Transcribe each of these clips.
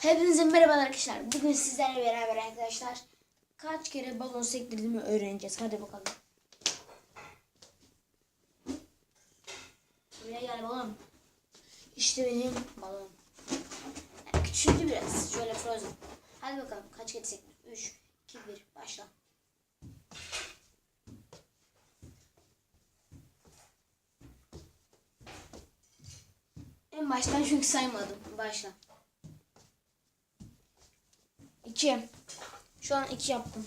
Hepinize merhaba arkadaşlar. Bugün sizlerle beraber arkadaşlar kaç kere balon sektirdiğimi öğreneceğiz. Hadi bakalım. Buraya gel balon. İşte benim balon. Yani küçüldü biraz. Şöyle frozen. Hadi bakalım kaç kere sektir. 3, 2, 1 başla. En baştan çünkü saymadım. Başla. 2. Şu an 2 yaptım.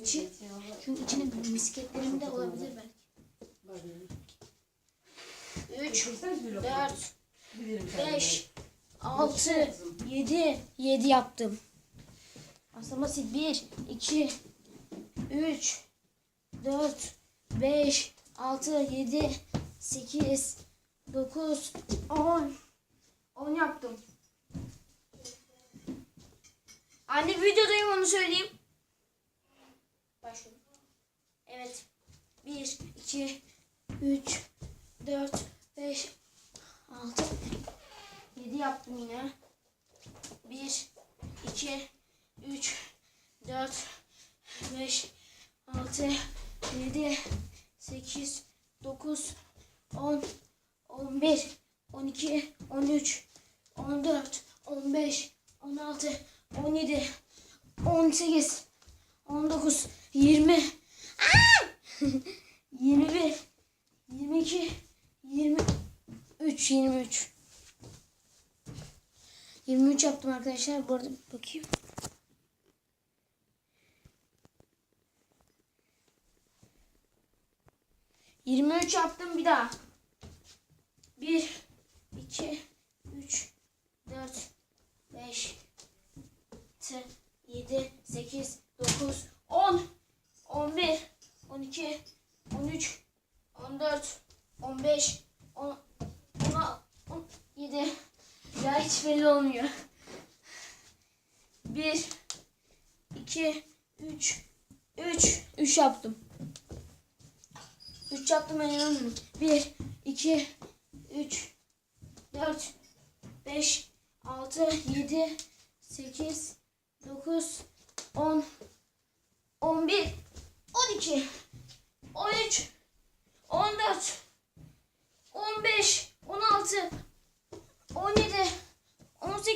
2. Çünkü içine misketlerim de olabilir belki. 3, 4, 5, 6, 7. 7 yaptım. Aslında basit. 1, 2, 3, 4, 5, 6, 7, 8, 9, 10. 10 yaptım. Anne videodayım onu söyleyeyim. Başlıyorum. Evet. 1, 2, 3, 4, 5, 6, 7 yaptım yine. 1, 2, 3, 4, 5, 6, 7, 8, 9, 10, 11, 12, 13, 14, 15, 16, 17, 18, 19, 20, Aa! 21, 22, 23, 23. 23 yaptım arkadaşlar. Bu arada bakayım. Yirmi üç yaptım bir daha. Bir, iki, üç, dört, beş, 6, 7, 8, 9, 10, 11, 12, 13, 14, 15, 10, 16, 17. Ya hiç belli olmuyor. 1, 2, 3, 3, 3 yaptım. 3 yaptım ben inanmıyorum. 1, 2, 3, 4, 5, 6, 7, 8, 9, 10, 11, 12, 13, 14, 15, 16, 17,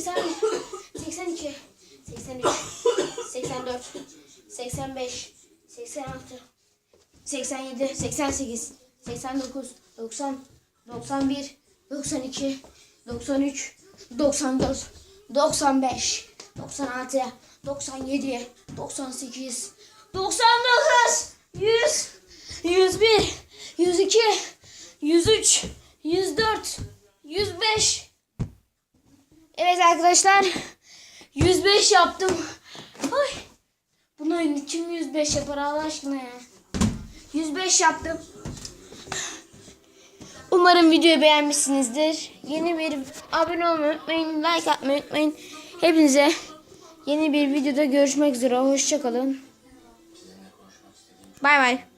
81, 82, 83, 84, 85, 86, 87, 88, 89, 90, 91, 92, 93, 94, 95, 96, 97, 98, 99, 100, 101, 102, 103, 104, 105. Evet arkadaşlar 105 yaptım. Ay. Buna kim 105 yapar Allah aşkına ya. 105 yaptım. Umarım videoyu beğenmişsinizdir. Yeni bir abone olmayı unutmayın. Like atmayı unutmayın. Hepinize yeni bir videoda görüşmek üzere. Hoşçakalın. Bay bay.